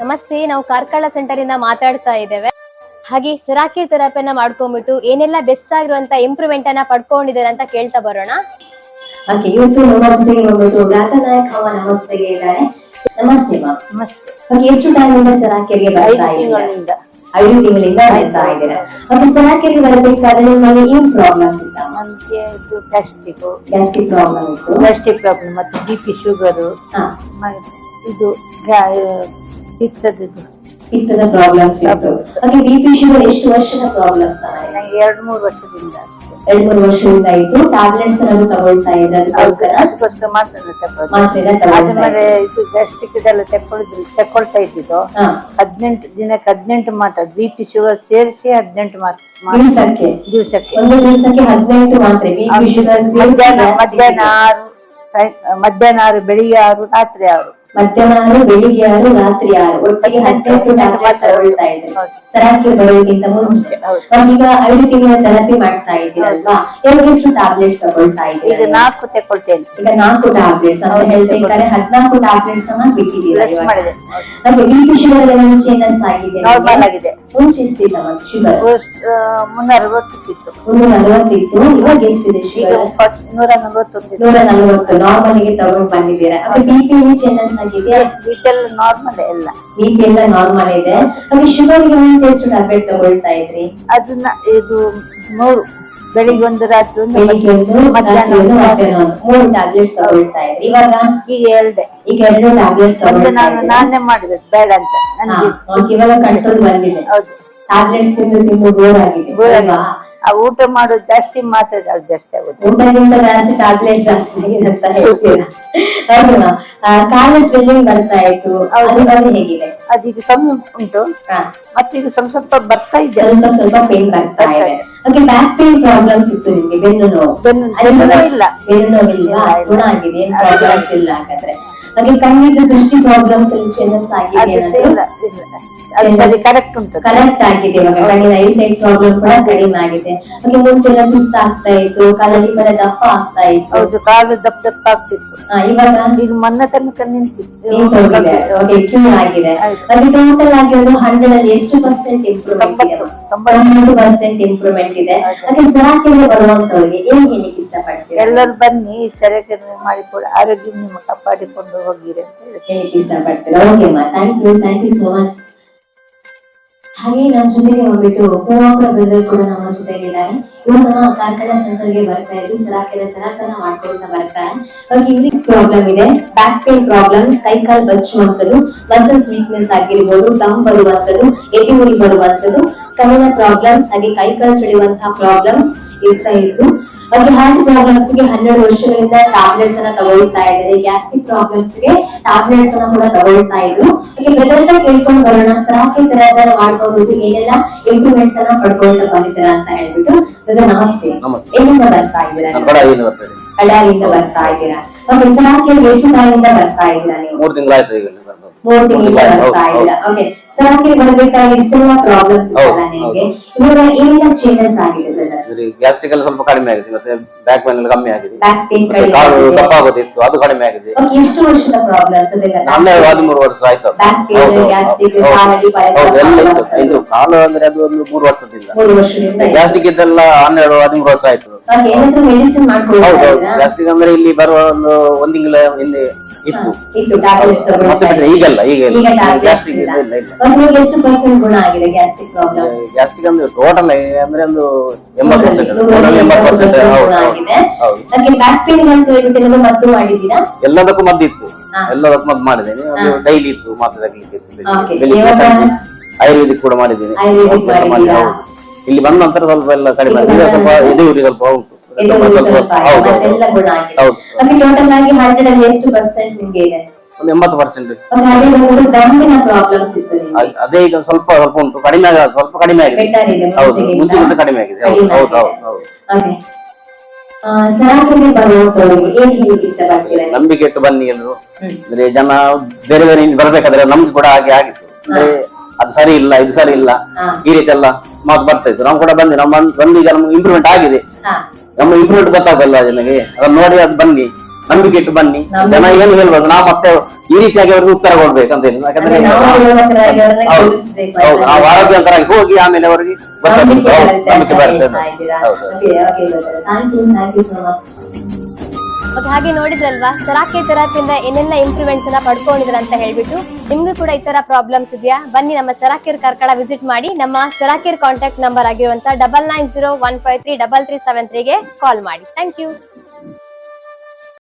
ನಮಸ್ತೆ ನಾವು ಕಾರ್ಕಳ ಸೆಂಟರ್ ಇಂದ ಮಾತಾಡ್ತಾ ಇದ್ದೇವೆ. ಹಾಗೆ ಸಿರಾಕಿ ಥೆರಪಿಯನ್ನ ಮಾಡ್ಕೊಂಡ್ಬಿಟ್ಟು ಏನೆಲ್ಲ ಬೆಸ್ಟ್ ಆಗಿರುವಂತ ಇಂಪ್ರೂವ್ಮೆಂಟ್ ಅನ್ನ ಪಡ್ಕೊಂಡಿದ್ದಾರೆ ಅಂತ ಕೇಳ್ತಾ ಬರೋಣ. ಓಕೆ ಇವತ್ತು ನಮ್ಮ ಜೊತೆಗೆ ಬಂದ್ಬಿಟ್ಟು ನಾಯಕ್ ಅವ ನಮ್ಮ ಜೊತೆಗೆ ಇದ್ದಾರೆ. ನಮಸ್ತೆ ಮಾ ನಮಸ್ತೆ. ಓಕೆ ಎಷ್ಟು ಟೈಮ್ ಇಂದ ಸರಾಕೆರೆಗೆ ಬರ್ತಾ ಇದ್ದೀರಾ? ಐದು ತಿಂಗಳಿಂದ ಬರ್ತಾ ಇದ್ದೀರಾ? ಓಕೆ ಸರಾಕೆರೆಗೆ ಬರಬೇಕಾದ್ರೆ ನಿಮ್ಮಲ್ಲಿ ಏನ್ ಪ್ರಾಬ್ಲಮ್ ಇತ್ತ? ನಮ್ಗೆ ಇದು ಗ್ಯಾಸ್ಟ್ರಿಕ್ ಗ್ಯಾಸ್ಟ್ರಿಕ್ ಪ್ರಾಬ್ಲಮ್ ಇತ್ತು. ಗ್ಯಾಸ್ಟ್ರಿಕ್ ಪ್ರಾಬ್ಲಮ್ ಮತ್ತೆ ಬಿ ಪಿ ಶುಗರು ಇದು ಪಿತ್ತದ್ದು ಪಿತ್ತದ ಪ್ರಾಬ್ಲಮ್ಸ್ ಇತ್ತು. ಓಕೆ ಬಿ ಪಿ ಶುಗರ್ ಎಷ್ಟು ವರ್ಷದ ಪ್ರಾಬ್ಲಮ್ಸ್ ನಂಗೆ ಎರಡು ಮೂರು ವರ್ಷದಿಂದ ಅಷ್ಟೇ. ಎರಡ್ ಮೂರು ವರ್ಷದಿಂದ ಇತ್ತು ಟ್ಯಾಬ್ಲೆಟ್ಸ್ ಅನ್ನು ತಗೊಳ್ತಾ ಇದ್ದ ಅದಕ್ಕೋಸ್ಕರ? ಅದಕ್ಕೋಸ್ಕರ ಮಾತ್ರ ತಗೊಳ್ಳೋದು ಮಾತ್ರೆನ ತಗೊಳ್ತಾ ಆದ್ಮೇಲೆ ಇದು ಗ್ಯಾಸ್ಟ್ರಿಕ್ ಇದೆಲ್ಲ ತೆಕ್ಕೊಳ್ಳಿದ್ರು ತೆಕ್ಕೊಳ್ತಾ ಇದ್ದಿದ್ದು. ಹದಿನೆಂಟು ದಿನಕ್ಕೆ ಹದಿನೆಂಟು ಮಾತ್ರ. ಬಿ ಪಿ ಶುಗರ್ ಸೇರಿಸಿ ಹದಿನೆಂಟು ಮಾತ್ರ. ದಿವಸಕ್ಕೆ? ದಿವಸಕ್ಕೆ. ಒಂದು ದಿವಸಕ್ಕೆ ಹದಿನೆಂಟು ಮಾತ್ರೆ. ಬಿ ಪಿ ಶುಗರ್ ಮಧ್ಯಾಹ್ನ ಆರು. ಮಧ್ಯಾಹ್ನ ಆರು ಬೆಳಿಗ್ಗೆ ಆರು ರಾತ್ರಿ ಆರು. ಮಧ್ಯಾಹ್ನ ಆರು ಬೆಳಿಗ್ಗೆ ಆರು ರಾತ್ರಿ ಆರು. ಒಟ್ಟಿಗೆ ಹದಿನೆಂಟು ಟ್ಯಾಬ್ಲೆಟ್ಸ್ ತಗೊಳ್ತಾ ಇದ್ದಾರೆ. ಥೆರಪಿ ಬರೋದಕ್ಕಿಂತ ಮುಂಚೆ. ಈಗ ಐದು ತಿಂಗಳ ಥೆರಪಿ ಮಾಡ್ತಾ ಇದ್ದೀರಲ್ವಾ? ಎಷ್ಟು ಟ್ಯಾಬ್ಲೆಟ್ಸ್ ತಗೊಳ್ತಾ ಇದ್ದೀರಿ ಇದು ನಾಲ್ಕು ತಗೊಳ್ತೇನೆ ಈಗ ನಾಲ್ಕು ಟ್ಯಾಬ್ಲೆಟ್ಸ್ ಅಂತ ಹೇಳ್ಬೇಕಾದ್ರೆ ಹದಿನಾಲ್ಕು ಟ್ಯಾಬ್ಲೆಟ್ಸ್ ಅನ್ನ ಬಿಟ್ಟಿದ್ದೀರಾ. ಹಾಗೆ B P sugar level changes ಆಗಿದೆ? ನಾರ್ಮಲ್ ಆಗಿದೆ. ಮುಂಚೆ ಶುಗರ್ ಮುನ್ನೂರ ಮುನ್ನೂರ ಇವಾಗ ಎಷ್ಟಿದೆ ಶುಗರ್ ನೂರ ನಲವತ್ತೊಂದು ನೂರ ನಲವತ್ತು ನಾರ್ಮಲ್ಗೆ ತಗೊಂಡು ಬಂದಿದ್ದೀರಾ? ಹಾಗೆ ಬಿ ಪಿ ಚೇಂಜಸ್ ಆಗಿದೆ ನಾರ್ಮಲ್ ಎಲ್ಲ ಬಿ ಪಿ ಎಲ್ಲ ನಾರ್ಮಲ್ ಇದೆ. ಹಾಗೆ ಶುಗರ್ಗೆ ಮುಂಚೆ ಎಷ್ಟು ಟ್ಯಾಬ್ಲೆಟ್ ತಗೊಳ್ತಾ ಇದ್ರಿ? ಅದನ್ನ ಇದು ಮೂರು ಬೆಳಿಗ್ಗೆ ಒಂದು ರಾತ್ರಿ ಒಂದು ಮಧ್ಯಾಹ್ನ ಮೂರು ಟ್ಯಾಬ್ಲೆಟ್ಸ್ ತಗೊಳ್ತಾ ಇದ್ರಿ. ಇವಾಗ ಈಗ ಎರಡೇ. ಈಗ ಎರಡು ಟ್ಯಾಬ್ಲೆಟ್ಸ್ ಒಂದು ನಾನು ನಾನೇ ಮಾಡಿದೆ ಬೇಡ ಅಂತ. ನನಗೆ ಇವಾಗ ಕಂಟ್ರೋಲ್ ಬಂದಿದೆ. ಹೌದು. ಟ್ಯಾಬ್ಲೆಟ್ಸ್ ತಿಂದು ತಿಂದು ಬೋರ್ ಆಗಿದೆ. ಬೋರ್ ಅಲ್ವಾ? ಆ ಊಟ ಮಾಡೋದು ಜಾಸ್ತಿ ಮಾತ್ರ ಅದು ಜಾಸ್ತಿ ಆಗುತ್ತೆ. ಊಟಕ್ಕಿಂತ ಜಾಸ್ತಿ ಟ್ಯಾಬ್ಲೆಟ್ಸ್ ಜಾಸ್ತಿ ಆಗಿದೆ ಅಂತ ಹೇಳ್ತೀರಾ? ಹೌದಾ ಕಾಲ ಸ್ವೆಲ್ಲಿಂಗ್ ಬರ್ತಾ ಇತ್ತು. ಅದು ಅದು ಹೇಗಿದೆ? ಅದೀಗ ಕಮ್ಮಿ ಉಂಟು. ಮತ್ತೆ ಈಗ ಸ್ವಲ್ಪ ಸ್ವಲ್ಪ ಬರ್ತಾ ಇದೆ. ಸ್ವಲ್ಪ ಸ್ವಲ್ಪ ಪೇನ್ ಬರ್ತಾ ಇದೆ. ಓಕೆ ಬ್ಯಾಕ್ ಪೇನ್ ಪ್ರಾಬ್ಲಮ್ಸ್ ಇತ್ತು ನಿಮಗೆ ಬೆನ್ನು ನೋವು. ಬೆನ್ನು ಅದು ಇಲ್ಲ. ಬೆನ್ನು ನೋವು ಇಲ್ಲ. ಗುಣ ಆಗಿದೆ ಏನು ಪ್ರಾಬ್ಲಮ್ಸ್ ಇಲ್ಲ ಹಾಗಾದ್ರೆ. ಹಾಗೆ ಕಣ್ಣಿದ್ದು ದೃಷ್ಟಿ ಪ್ರಾಬ್ಲಮ್ಸ್ ಅಲ್ಲಿ ಚೇಂಜಸ್ ಆಗಿದೆ ಇಲ್ಲ. ಕರೆಕ್ಟ್ ಉಂಟು. ಕರೆಕ್ಟ್ ಆಗಿದೆ ಇವಾಗ. ಕಣ್ಣಿನ ಐ ಸೈಡ್ ಪ್ರಾಬ್ಲಮ್ ಕೂಡ ಕಡಿಮೆ ಆಗಿದೆ. ಹಾಗೆ ಮುಂಚೆಲ್ಲ ಸುಸ್ತಾಗ್ತಾ ಇತ್ತು ಕಾಲಲ್ಲಿ ಬರ ದಪ್ಪ ಆಗ್ತಾ ಇತ್ತು. ಹೌದು ಕಾಲು ದಪ್ಪ ದಪ್ಪ ಆಗ್ತಿತ್ತು. ಇವಾಗ ಈಗ ಮೊನ್ನೆ ತನಕ ನಿಂತಿತ್ತು ಕ್ಯೂರ್ ಆಗಿದೆ. ಹಾಗೆ ಟೋಟಲ್ ಆಗಿ ಒಂದು ಹಂಡ್ರೆಡ್ ಅಲ್ಲಿ ಎಷ್ಟು ಪರ್ಸೆಂಟ್ ಇಂಪ್ರೂವ್ಮೆಂಟ್ ಇದೆ? ತೊಂಬತ್ತು, ಪರ್ಸೆಂಟ್ ಇಂಪ್ರೂವ್ಮೆಂಟ್ ಇದೆ. ಹಾಗೆ ಬರುವಂತವರಿಗೆ ಬರುವಂತವ್ರಿಗೆ ಏನ್ ಹೇಳಿಕ್ಕೆ ಇಷ್ಟಪಡ್ತೀರಾ? ಎಲ್ಲರೂ ಬನ್ನಿ ಸರಿಯಾಗಿ ಮಾಡಿಕೊಡಿ ಆರೋಗ್ಯ ನಿಮ್ಮ ಕಾಪಾಡಿಕೊಂಡು ಹೋಗಿರಿ ಅಂತ ಹೇಳಿ. ಹೇಳಿಕ್ಕೆ ಇಷ್ಟಪಡ್ತೀರಾ? ಓಕೆ ಮಾ thank you thank you so much ಹಾಗೆ ನಮ್ಮ ಜೊತೆಗೆ ಹೋಗ್ಬಿಟ್ಟು ಪೂವಾಪುರ ಬ್ರದರ್ ಕೂಡ ನಮ್ಮ ಜೊತೆಗಿದ್ದಾರೆ. ಇವರು ನಮ್ಮ ಕಾರ್ಕಳ ಸೆಂಟರ್ಗೆ ಬರ್ತಾ ಇದ್ರು. ತರ ತರಕನ ಮಾಡ್ಕೊಳ್ತಾ ಬರ್ತಾರೆ. ಅವ್ರಿಗೆ ಇಂಗ್ಲಿಷ್ ಪ್ರಾಬ್ಲಮ್ ಇದೆ. ಬ್ಯಾಕ್ ಪೇನ್ ಪ್ರಾಬ್ಲಮ್ ಸೈಕಲ್ ಬಚ್ ಮಾಡ್ತದ್ದು ಮಸಲ್ಸ್ ವೀಕ್ನೆಸ್ ಆಗಿರ್ಬೋದು ದಮ್ ಬರುವಂತದ್ದು ಎದೆ ಉರಿ ಬರುವಂತದ್ದು ಕಣ್ಣಿನ ಪ್ರಾಬ್ಲಮ್ಸ್ ಹಾಗೆ ಕೈ ಕಾಲ್ ಸಿಡಿಯುವಂತಹ ಪ್ರಾಬ್ಲಮ್ಸ್ ಇರ್ತಾ ಇದ್ದು ಅವ್ರಿಗೆ ಹ್ಯಾಂಡ್ ಪ್ರಾಬ್ಲಮ್ಸ್ಗೆ ಹನ್ನೆರಡು ವರ್ಷಗಳಿಂದ ಟ್ಯಾಬ್ಲೆಟ್ಸ್ ಅನ್ನ ತಗೊಳ್ತಾ ಇದ್ದಾರೆ. ಗ್ಯಾಸ್ಟ್ರಿಕ್ ಪ್ರಾಬ್ಲಮ್ಸ್ಗೆ ಟ್ಯಾಬ್ಲೆಟ್ಸ್ ಅನ್ನ ಕೂಡ ತಗೊಳ್ತಾ ಇದ್ರು. ಬ್ರದರ್ನ ಕೇಳ್ಕೊಂಡು ಬರೋಣ. ಸರಾಕಿ ತರಹದ ಮಾಡ್ಕೊಂಡು ಏನೆಲ್ಲ ಇಂಪ್ರೂವ್ಮೆಂಟ್ಸ್ ಅನ್ನ ಪಡ್ಕೊಳ್ತಾ ಬಂದಿದ್ದೀರಾ ಅಂತ ಹೇಳ್ಬಿಟ್ಟು ನಮಸ್ತೆ. ಎಲ್ಲಿಂದ ಬರ್ತಾ ಇದ್ದೀರಾ ಅಡಾಲಿಂದ ಬರ್ತಾ ಇದ್ದೀರಾ? ಸರಾಕಿಗೆ ಎಷ್ಟು ಕಾಲದಿಂದ ಬರ್ತಾ ಇದ್ದೀರಾ ನೀವು? ಮೂರು ತಿಂಗಳಾಯ್ತು ಈಗ. ಮೂರು ತಿಂಗಳಿಂದ ಹೌದು, ಬರ್ತಾ ಹೌದು. ಇದ್ದೀರಾ ಓಕೆ ಸರಾಕಿಗೆ ಬರ್ಬೇಕಾದ್ರೆ ಇಷ್ಟೆಲ್ಲ ಪ್ರಾಬ್ಲಮ್ಸ್ ಇತ್ತಲ್ಲ ಹೌದು, ನಿಮ್ಗೆ. ಇವಾಗ ಏನೆಲ್ಲ ಚೇಂಜಸ್ ಆಗಿದೆ ಬ್ರದರ್ ಅಂದ್ರೆ ಗ್ಯಾಸ್ಟ್ರಿಕ್ ಎಲ್ಲ ಸ್ವಲ್ಪ ಕಡಿಮೆ ಆಗಿದೆ. ಮತ್ತೆ ಬ್ಯಾಕ್ ಪೇನ್ ಎಲ್ಲ ಕಮ್ಮಿ ಆಗಿದೆ. ಬ್ಯಾಕ್ ಪೇನ್ ಕಡಿಮೆ ಕಾಲು ಆಗಿದೆ. ದಪ್ಪ ಆಗೋದಿತ್ತು ಅದು ಕಡಿಮೆ ಆಗಿದೆ. ಓಕೆ ಎಷ್ಟು ವರ್ಷದ ಪ್ರಾಬ್ಲಮ್ಸ್ ಅದೆಲ್ಲ ನನ್ನೇ ಹದಿಮೂರು ವರ್ಷ ಆಯ್ತು. ಕಾಲಡಿ. ಇದು ಕಾಲು ಅಂದ್ರೆ ಅದು ಒಂದು ಮೂರು ವರ್ಷದಿಂದ. ಗ್ಯಾಸ್ಟಿಕ್ ವರ್ಷದಿಂದ ಇದೆ. ಗ್ಯಾಸ್ಟ್ರಿಕ್ ಇದ್ದೆಲ್ಲ ಹನ್ನೆರಡು ಹದಿಮೂರು ವರ್ಷ ಆಯ್ತು. ಓಕೆ ಏನಾದ್ರೂ ಮೆಡಿಸಿನ್ ಮಾಡ್ಕೊಳ್ತಾ ಹೌದು ಹೌದು. ಗ್ಯಾಸ್ಟ್ರಿಕ್ ಅಂದ್ರೆ ಇಲ್ಲಿ ಬರುವ ಒಂದು ಒಂದು ತಿಂಗಳ ಹಿಂದೆ ಇತ್ತು. ಹಾ, ಇತ್ತು. ಟ್ಯಾಬ್ಲೆಟ್ಸ್ ಮತ್ತೆ ತಗೊಳ್ತಾ ಈಗ ಈಗ ಟ್ಯಾಬ್ಲೆಟ್ಸ್ ಗ್ಯಾಸ್ಟ್ರಿಕ್ ಇಲ್ಲ. ಇಲ್ಲ ಇಲ್ಲ. ಎಷ್ಟು ಪರ್ಸೆಂಟ್ ಗುಣ ಆಗಿದೆ ಗ್ಯಾಸ್ಟ್ರಿಕ್ ಪ್ರಾಬ್ಲಮ್ ಗ್ಯಾಸ್ಟ್ರಿಕ್ ಅಂದ್ರೆ ಟೋಟಲ್ ಅಂದ್ರೆ ಒಂದು ಎಂಬತ್ತು ಪರ್ಸೆಂಟ್ ಟೋಟಲ್ ಎಂಬತ್ತು ಪರ್ಸೆಂಟ್ ಹೌದು ಗುಣ ಆಗಿದೆ. ಹೌದು. ಬ್ಯಾಕ್ ಪೇನ್ ಅಂತ ಹೇಳ್ಬಿಟ್ಟು ಏನಾದ್ರು ಮದ್ದು ಮಾಡಿದ್ದೀರಾ? ಎಲ್ಲದಕ್ಕೂ ಮದ್ದು ಇತ್ತು. ಎಲ್ಲದಕ್ಕೂ ಮದ್ದು ಮಾಡಿದ್ದೇನೆ. ಡೈಲಿ ಇತ್ತು ಮಾತ್ರ ತಗ್ಲಿಕ್ಕೆ ಆಯುರ್ವೇದಿಕ್ ಕೂಡ ಮಾಡಿದ್ದೇನೆ. ಇಲ್ಲಿ ಬಂದ ನಂತರ ಸ್ವಲ್ಪ ಎಲ್ಲ ಕಡಿಮೆ ಸ್ವಲ್ಪ? ಎದೆ ಉರಿ ಸ್ವಲ್ಪ ಉಂಟು ಇದು ಸ್ವಲ್ಪ ಸ್ವಲ್ಪ ಆಗಿದೆ, ಹೌದು, ಮತ್ತೆಲ್ಲ ಗುಣ ಆಗಿದೆ. ಹೌದು. ಓಕೆ ಟೋಟಲ್ ಆಗಿ ಹಂಡ್ರೆಡ್ ಅಲ್ಲಿ ಎಷ್ಟು ಪರ್ಸೆಂಟ್ ನಿಮ್ಗೆ ಇದೆ? ಒಂದು ಎಂಬತ್ತು ಪರ್ಸೆಂಟ್ ಓಕೆ ಅದೇ ಒಂದು ದಮ್ಮಿನ ಪ್ರಾಬ್ಲಮ್ಸ್ ಇತ್ತು ನಿಮ್ಗೆ. ಅದೇ ಈಗ ಸ್ವಲ್ಪ ಸ್ವಲ್ಪ ಉಂಟು. ಕಡಿಮೆ ಆಗ ಸ್ವಲ್ಪ ಕಡಿಮೆ ಆಗಿದೆ. ಬೆಟರ್ ಇದೆ ಹೌದು ಮುಂಚೆಗಿಂತ. ಮುಂಚಿಗಿಂತ ಕಡಿಮೆ ಆಗಿದೆ. ಹೌದು ಹೌದು ಹೌದು ಹೌದು. ಓಕೆ ಸರಾಕಿಗೆ ಬರುವಂತವರಿಗೆ ಏನ್ ಹೇಳಿಕ್ಕೆ ಇಷ್ಟಪಡ್ತೀರಾ ನೀವು? ನಂಬಿಕೆ ಇಟ್ಟು ಬನ್ನಿ ಹ್ಮ್. ಅಂದ್ರೆ ಜನ ಬೇರೆ ಬೇರೆ ಇಲ್ಲಿ ಬರ್ಬೇಕಾದ್ರೆ ನಮ್ದು ಕೂಡ ಹಾಗೆ ಆಗಿತ್ತು. ಅಂದ್ರೆ ಅದು ಸರಿ ಇಲ್ಲ ಇದು ಸರಿ ಇಲ್ಲ. ಹಾ. ಈ ರೀತಿ ಎಲ್ಲ ಮಾತು ಬರ್ತಾ ಇತ್ತು. ನಾವು ಕೂಡ ಬಂದ್ವಿ. ನಮ್ಮ ಬಂದೀಗ ನಮ್ಗೆ ಇಂಪ್ರೂವ್ಮೆಂಟ್ ಆಗಿದೆ. ಹಾ. ನಮ್ಮ ಇಂಪ್ರೂವ್ಮೆಂಟ್ ಗೊತ್ತಾಗಲ್ಲ ಜನಗೆ ಅದನ್ನ ನೋಡಿ ಅದು ಬನ್ನಿ. ನಂಬಿಕೆ ಇಟ್ಟು ಬನ್ನಿ. ಜನ ಏನು ಹೇಳ್ಬೋದು? ನಾವು ಮತ್ತೆ ಈ ರೀತಿಯಾಗಿ ಅವ್ರಿಗೆ ಉತ್ತರ ಕೊಡ್ಬೇಕು ಅಂತ ಹೇಳಿ. ಯಾಕಂದ್ರೆ ಹೌದು. ನಾವು ಆರೋಗ್ಯವಂತರಾಗಿ ಹೋಗಿ ಆಮೇಲೆ ಅವರಿಗೆ ಬರುತ್ತೆ ನಂಬಿಕೆ ಬರ್ತದೆ ಹೌದು. ಓಕೆ ಹಾಗೆ ನೋಡಿದ್ರಲ್ವಾ? ಸರಾಕೆ ಥೆರಪಿಯಿಂದ ಏನೆಲ್ಲ ಇಂಪ್ರೂವ್ಮೆಂಟ್ಸ್ ಅನ್ನ ಪಡ್ಕೊಂಡಿದ್ರ ಅಂತ ಹೇಳ್ಬಿಟ್ಟು ನಿಮ್ಗೂ ಕೂಡ ಈ ತರ ಪ್ರಾಬ್ಲಮ್ಸ್ ಇದೆಯಾ? ಬನ್ನಿ ನಮ್ಮ ಸರಾಕೇರ್ ಕಾರ್ಕಳ ವಿಸಿಟ್ ಮಾಡಿ ನಮ್ಮ ಸರಾಕೇರ್ ಕಾಂಟ್ಯಾಕ್ಟ್ ನಂಬರ್ ಆಗಿರುವಂತ double nine zero one five three double three seven ತ್ರೀಗೆ call ಮಾಡಿ. Thank you